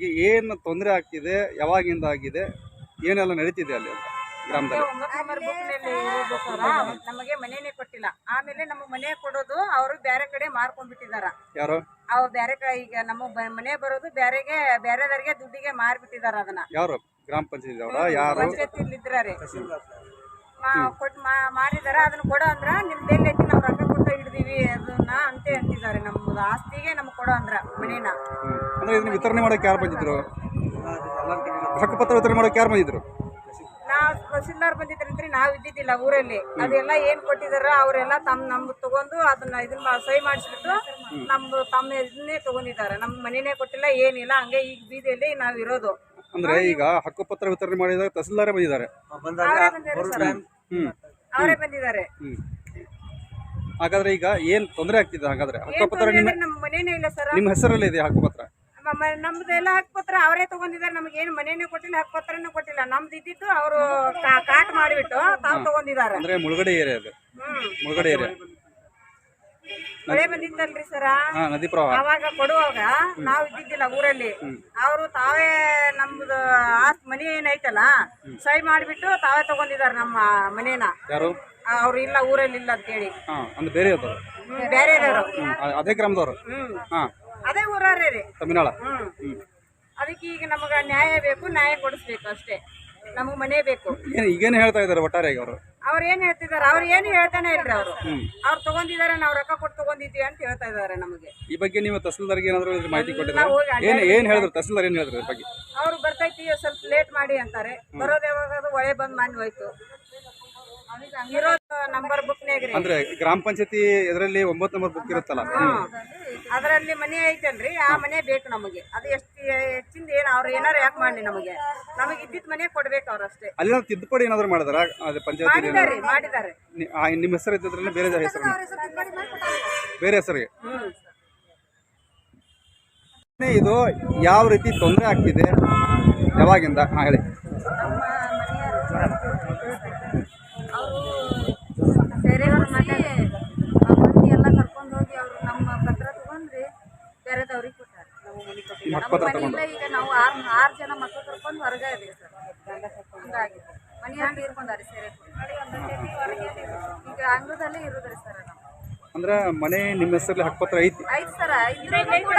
ಈ ಏನು ತೊಂದರೆ ಆಗ್ತಿದೆ ಯಾವಾಗಿಂದ ಆಗಿದೆ ಏನೆಲ್ಲ ನಡೀತಿದೆ ಅಲ್ಲಿ ಅಂತ ಗ್ರಾಮದಲ್ಲಿ? ನಮಗೆ ಮನೇನೆ ಕೊಟ್ಟಿಲ್ಲ. ಆಮೇಲೆ ನಮ್ಮ ಮನೆ ಕೊಡೋದು ಅವರು ಬೇರೆ ಕಡೆ ಮಾರ್ಕೊಂಡ್ಬಿಟ್ಟಿದಾರ. ಯಾರು? ಅವ್ರು ಬೇರೆ ಕಡೆ ಈಗ ನಮ್ಮ ಮನೆ ಬರೋದು ಬೇರೆಗೆ ಬೇರೆದವರಿಗೆ ದುಡ್ಡಿಗೆ ಮಾರ್ಬಿಟ್ಟಿದಾರ ಅದನ್ನ. ಯಾರು? ಗ್ರಾಮ ಪಂಚಾಯತ್ ಅವರ? ಯಾರು? ಕೊಟ್ಟು ಮಾರಿದಾರ. ಅದನ್ನ ಕೊಡೋ ಅಂದ್ರ ನಿಮ್ ಬೆಲ್ ಐತಿ ನಾವು ರೊಕ್ಕ ಕೊಟ್ಟ ಹಿಡ್ದೀವಿ ಅದನ್ನ ಅಂತ ಅಂತಿದ್ದಾರೆ ನಮ್ದು ಆಸ್ತಿಗೆ ನಮ್ಗೆ ಕೊಡೋ ಅಂದ್ರ ಮನೇನ. ಅಂದ್ರೆ ಇದನ್ನ ವಿತರಣೆ ಮಾಡೋಕೆ ಯಾರು ಬಂದಿದ್ರು? ಹಕ್ಕುಪತ್ರ ವಿತರಣೆ ಮಾಡೋಕೆ ಯಾರು ಬಂದಿದ್ರು? ನಾವ್ ತಹಸೀಲ್ದಾರ್ ಬಂದಿದ್ರಂತ್ರಿ ನಾವ್ ಇದ್ದಿದ್ದಿಲ್ಲ ಊರಲ್ಲಿ. ಅದೆಲ್ಲ ಏನ್ ಕೊಟ್ಟಿದಾರ ಅವರೆಲ್ಲ ತಮ್ಮ ನಮ್ ತಗೊಂಡು ಅದನ್ನ ಇದನ್ನ ಸಹಿ ಮಾಡಿಸ್ಬಿಟ್ಟು ನಮ್ದು ತಮ್ಮ ಇದನ್ನೇ ತಗೊಂಡಿದ್ದಾರೆ. ನಮ್ ಮನೆನೇ ಕೊಟ್ಟಿಲ್ಲ ಏನಿಲ್ಲ ಹಂಗೆ ಈಗ ಬೀದಿಯಲ್ಲಿ ನಾವ್ ಇರೋದು. ಅಂದ್ರೆ ಈಗ ಹಕ್ಕುಪತ್ರ ವಿತರಣೆ ಮಾಡಿದಾಗ ತಹಸೀಲ್ದಾರೇ ಬಂದಿದ್ದಾರೆ. ಅವರೇ ಬಂದಿದ್ದಾರೆ ಅವರೇ ಬಂದಿದ್ದಾರೆ. ಹಾಗಾದ್ರೆ ಈಗ ಏನ್ ತೊಂದರೆ ಆಗ್ತಿದೆ? ಹಾಗಾದ್ರೆ ಹಕ್ಕುಪತ್ರ ನಿಮ್ಮ ನಮ್ಮ ಮನೇನೇ ಇಲ್ಲ ಸರ್. ನಿಮ್ಮ ಹೆಸರಲ್ಲೇ ಇದೆ ಹಕ್ಕುಪತ್ರ? ನಮ್ದೆಲ್ಲ ಹಕ್ಪತ್ರ ಅವರೇ ತಗೊಂಡಿದ್ದಾರೆ. ನಮ್ಗೆ ಏನು ಮನೆಯೇ ಕೊಟ್ಟಿಲ್ಲ ಹಕ್ಪತ್ರನೂ ಕೊಟ್ಟಿಲ್ಲ. ನಮ್ದು ಇದ್ದಿದ್ದು ಅವರು ಕಾಟ್ ಮಾಡಿಬಿಟ್ಟು ತಾವು ತಗೊಂಡಿದ್ದಾರೆ. ಅಂದ್ರೆ ಮುಳುಗಡೆ ಏರಿಯಾ ಅದು? ಹ್ಮ್. ಮುಳುಗಡೆ ಏರಿಯಾ? ಮಳೆ ಬಂದಿತ್ತಲ್ರಿ ಸರ? ನದಿ ಪ್ರವಾಹ. ಅವಾಗ ಕೊಡುವಾಗ ನಾವು ಇದ್ದಿದ್ದಿಲ್ಲ ಊರಲ್ಲಿ. ಅವರು ತಾವೇ ನಮ್ದು ಆಸ್ತಿ ಮನೆ ಏನೈತಲ್ಲ ಸಹಿ ಮಾಡಿಬಿಟ್ಟು ತಾವೇ ತಗೊಂಡಿದ್ದಾರೆ ನಮ್ಮ ಮನೇನ. ಯಾರು? ಅವ್ರು ಇಲ್ಲ ಊರಲ್ಲಿ ಇಲ್ಲ ಅಂತೇಳಿ. ಹೇಳಿ ಅಂದ್ರೆ ಬೇರೆ ಬೇರೆದವರು. ಅದೇ ಗ್ರಾಮದವರು? ಹ್ಮ್. ಅದೇ ಊರಾರೇ ರೀ. ಹ್ಮ್. ಅದಕ್ಕೆ ಈಗ ನಮಗ ನ್ಯಾಯ ಬೇಕು ನ್ಯಾಯ ಕೊಡಿಸ್ಬೇಕು ಅಷ್ಟೇ. ನಮಗ್ ಮನೆ ಬೇಕು. ಏನು ಈಗೇನು ಹೇಳ್ತಾ ಇದ್ದಾರೆ ಒಟ್ಟಾರೆ ಅವರು? ಅವ್ರು ಏನ್ ಹೇಳ್ತಿದಾರೆ ಅವ್ರ ಏನು ಹೇಳ್ತಾನೆ ಇಲ್ರಿ ಅವರು. ಅವ್ರ ತಗೊಂಡಿದ್ದಾರೆ ನಾವು ರೊಕ್ಕ ಕೊಟ್ಟು ತಗೊಂಡಿದ್ವಿ ಅಂತ ಹೇಳ್ತಾ ಇದಾರೆ ನಮಗೆ. ಈ ಬಗ್ಗೆ ನೀವು ತಹಸೀಲ್ದಾರ್ಗೆ ಏನಾದ್ರು ಇದ್ರ ಮಾಹಿತಿ ಕೊಟ್ಟಿದ್ರೆ ನಾವು ಹೋಗಿ ಏನು ಏನು ಹೇಳಿದ್ರು? ತಹಸೀಲ್ದಾರ್ ಏನು ಹೇಳಿದ್ರು ಇದ್ರ ಬಗ್ಗೆ? ಅವ್ರು ಬರ್ತೈತಿ ಸ್ವಲ್ಪ ಲೇಟ್ ಮಾಡಿ ಅಂತಾರೆ. ಬರೋದು ಯಾವಾಗ ಅದು ಒಳೆ ಬಂದ್ ಮಾಡಿ ಹೋಯ್ತು. ನಂಬರ್ ಅಂದ್ರೆ ಗ್ರಾಮ ಪಂಚಾಯತಿ ಇದರಲ್ಲಿ ಒಂಬತ್ತು ನಂಬರ್ ಬುಕ್ ಇರುತ್ತಲ್ಲ. ಅದರಲ್ಲಿ ಮನೆ ಐತಲ್ರಿ ಆ ಮನೆ ಬೇಕು ನಮಗೆ. ಅದು ಎಷ್ಟು ಹೆಚ್ಚಿಂದ ಏನ್ ಅವ್ರು ಏನಾರ ಯಾಕೆ ಮಾಡಿ ನಮಗೆ? ನಮಗೆ ಇದ್ದಿದ್ ಮನೆ ಕೊಡ್ಬೇಕು ಅವ್ರು ಅಷ್ಟೇ. ಅಲ್ಲಿ ಏನಾದ್ರು ತಿದ್ದುಪಡಿ ಏನಾದ್ರು ಮಾಡಿದಾರ? ಅದು ಪಂಚಾಯತಿ ಮಾಡಿದಾರೆ ಮಾಡಿದ್ದಾರೆ ನಿಮ್ಮ ಹೆಸರು ಇದ್ದಿದ್ರಲ್ಲಿ ಬೇರೆ ಹೆಸರು ಬೇರೆ ಹೆಸರಿಗೆ? ಇದು ಯಾವ ರೀತಿ ತೊಂದರೆ ಆಗ್ತಿದೆ? ಯಾವಾಗಿಂದ? ಹಾ ಹೇಳಿ ನಮ್ಮ ಅವರು ಬೇರೆಯವ್ರ ಮನೆ ಮಂದಿ ಎಲ್ಲ ಕರ್ಕೊಂಡು ಹೋಗಿ ಅವರು ನಮ್ಮ ಪತ್ರ ತಗೊಂಡ್ರಿ ಬೇರೆದವ್ರಿಗೆ ಕೊಟ್ಟಾರೆ ನಮ್ಮ ಮನೆ ಕೊಟ್ಟಿಲ್ಲ ನಮ್ಮ ಪತ್ರ ಮನೆಯಿಂದ ಈಗ ನಾವು ಆರು ಆರು ಜನ ಮಕ್ಕಳು ಕರ್ಕೊಂಡು ಹೊರಗೆ ಇದೀವಿ ಸರ್ ಹಂಗಾಗಿ ಮನೆಯಲ್ಲಿ ತೀರ್ಕೊಂಡಾರೆ ಸೇರೆ ಈಗ ಅಂಗಳದಲ್ಲೇ ಇರೋದ್ರಿ ಸರ್ ನಾವು ಅಂದ್ರೆ ಮನೆ ನಿಮ್ಮ ಹೆಸರಲ್ಲಿ ಹಕ್ಕಪತ್ರ ಐತಿ ಆಯ್ತು ಸರ್ ಕೂಡ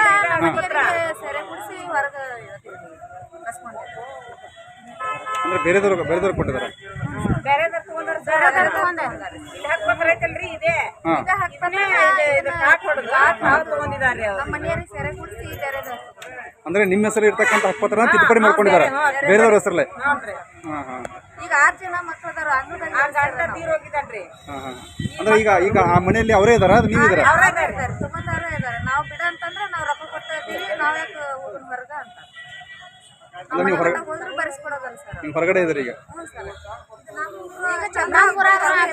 ಕುಡಿಸಿ ಹೊರಗೆ ಅಂದ್ರೆ ಬೇರೆದವ್ರು ಬೇರೆದವ್ರು ಕೊಟ್ಟಿದ್ದಾರೆ ಬೇರೆದವ್ರು ತಗೊಂಡಾರ ಬೇರೆದವ್ರು ತಗೊಂಡಾರ ಇದೆ ಐತಲ್ರಿ ಇದೆ ಹಾ ಇದು ಹಕ್ಪತ್ರ ಇದು ಕಾಟ್ ಹೊಡೆದು ನಾವು ತಗೊಂಡಿದ್ದಾರೆ ನಮ್ಮ ಮನೆಯವರಿಗೆ ಸೆರೆ ಕುಡಿಸಿ ಬೇರೆದವ್ರು ಅಂದ್ರೆ ನಿಮ್ಮ ಹೆಸರು ಇರ್ತಕ್ಕಂಥ ಹಕ್ಕುಪತ್ರ ತಿದ್ದುಪಡಿ ಮಾಡ್ಕೊಂಡಿದ್ದಾರೆ. ಬೇರೆಯವ್ರ ಹೆಸರಲ್ಲೇ? ಹಾ ಹಾ ಈಗ ಆರು ಜನ ಮಕ್ಕಳದಾರ ಅಂದ್ರೆ ಈಗ ಈಗ ಆ ಮನೆಯಲ್ಲಿ ಅವರೇ ಇದಾರ? ಅದು ನೀವು ಇದಾರ? ಅವರೇ ಇದ್ದಾರೆ ತುಂಬಾದವ್ರೆ ಇದ್ದಾರೆ ನಾವು ಬಿಡ ಅಂತಂದ್ರೆ ನಾವು ರೊಕ್ಕ ಕೊಡ್ತಾ ಇದ್ದೀವಿ ನಾವು ಯಾಕೆ ಅಂತ. ನೀವು ಹೊರಗೆ ಹೋದ್ರೆ ಬರೆಸ್ಕೊಡೋದಲ್ಲ ಸರ್. ನೀವು ಹೊರಗಡೆ ಇದಾರೆ ಈಗ? ಹ್ಞೂ ಸರ್. ಈಗ ಚಂದ್ರಾಪುರ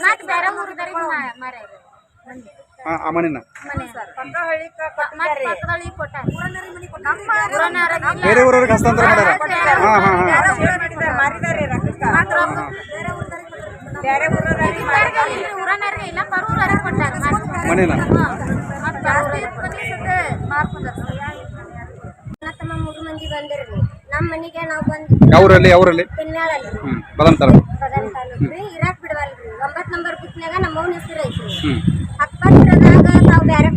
ಮತ್ತೆ ಬೇರೆ ಊರಿದ್ದಾರೆ ಆ ಮನೆನ? ಬೇರೆ ಊರವ್ರಿಗೆ ಹಸ್ತಾಂತರ ಮಾಡ್ಯಾರ? ಹಾ ಹಾ ಹಾ ಮನೆನ? ಬದಂತಾರ ಇರಾಕ್ ಬಿಡವಲ್ರಿ. ಒಂಬತ್ತು ನಂಬರ್ ಬುಕ್ನಾಗ ನಮ್ಮ ಹೆಸರು ಐತ್ರಿ. ಬೇರೆ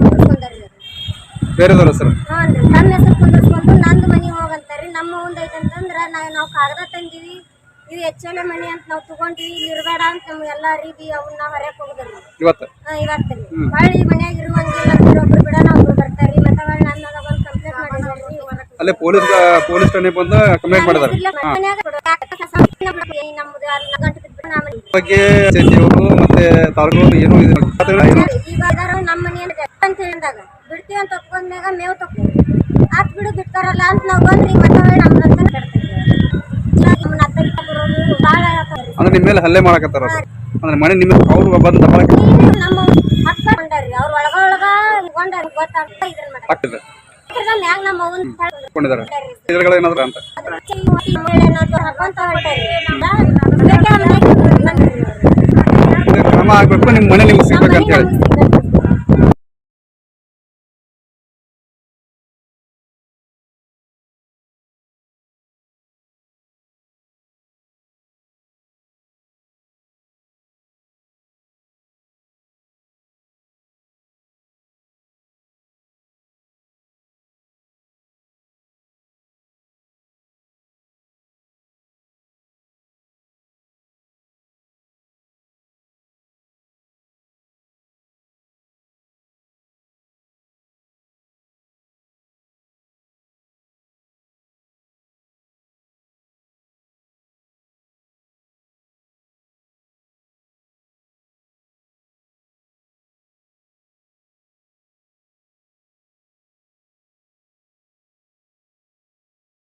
ಬೇರೆದವ್ರ ಹೆಸರು ಹ್ಞೂ ರೀ ನಮ್ಮ ಹೆಸರು ನಂದು ಮನೆ ಹೋಗಂತಾರಿ ನಮ್ಮ ಒಂದ್ ಐತಂತಂದ್ರ ನಾವು ನಾವು ಕಾಗದ ತಂದಿವಿ. ಇದು ಎಚ್ ಎಲ್ ಮನೆ ಅಂತ ನಾವು ತಗೊಂಡಿವಿ. ಇಲ್ಲಿ ಇರಬೇಡ ಅಂತ ನಮ್ಗೆ ಎಲ್ಲ ರೀತಿ ಅವನ್ನ ಹೊರಗೆ ಹೋಗುದ್ರಿ ಇವತ್ತು? ಇವತ್ತು ರೀ. ಹೊಳ್ಳಿ ಮನ್ಯಾಗ ಇರುವಂಗಿಲ್ಲ ಒಬ್ರು ಬಿಡ ಒಬ್ರು ಬರ್ತಾರ್ರಿ. ಮತ್ತೆ ಹೊಳ್ಳಿ ನನ್ನ ಒಂದು ಕಂಪ್ಲೇಂಟ್ ಮಾಡಿದ್ರಿ ಅಲ್ಲೇ ಪೊಲೀಸ್ ಪೊಲೀಸ್ ಠಾಣೆ ಬಂದು ಕಂಪ್ಲೇಂಟ್ ಮಾಡಿದಾರೆ. ನಮ್ದು ಅಲ್ಲಿ ಗಂಟು. ಬಗ್ಗೆ ಸಚಿವರು ಮತ್ತೆ ತಾಲೂಕು ಏನು ಈಗ ನಮ್ಮ ಮನೆಯಿಂದ ಅಂತ ಹೇಳಿದಾಗ ಬಿಡ್ತೀವಿ ಅಂತ ಒಪ್ಕೊಂಡ್ಮ್ಯಾಗ ಮೇವು ತಪ್ಪು. ಆತ್ ಬಿಡು ಬಿಡ್ತಾರಲ್ಲ ಅಂತ ನಾವು ಬಂದ್ರಿ ಮತ್ತೆ ನಮ್ಮ ಆತವ್ರಿ. ಅಂದ್ರೆ ನಿಮ್ಮ ಮೇಲೆ ಹಲ್ಲೆ ಮಾಡಕತ್ತಾರ ಅಂದ್ರೆ ಮನೆ ನಿಮ್ಮ ಅವ್ರು ಬಂದು ದಬ್ಬಾಳಕ್ಕೆ ನಮ್ಮ ಹಕ್ಕ ಕೊಂಡಾರ್ರಿ. ಅವ್ರ ಒಳಗ ಒಳಗ ಕೊಂಡಾರ ಗೊತ್ತಾಗ್ತಾ ಇದ್ರ ಮೇಡಮ್ ಏನಾದ್ರು ಅಂತ. ಕ್ರಮ ಆಗ್ಬೇಕು ನಿಮ್ ಮನೆ ನಿಮ್ಗೆ ಸಿಗ್ಬೇಕಂತ ಹೇಳಿ.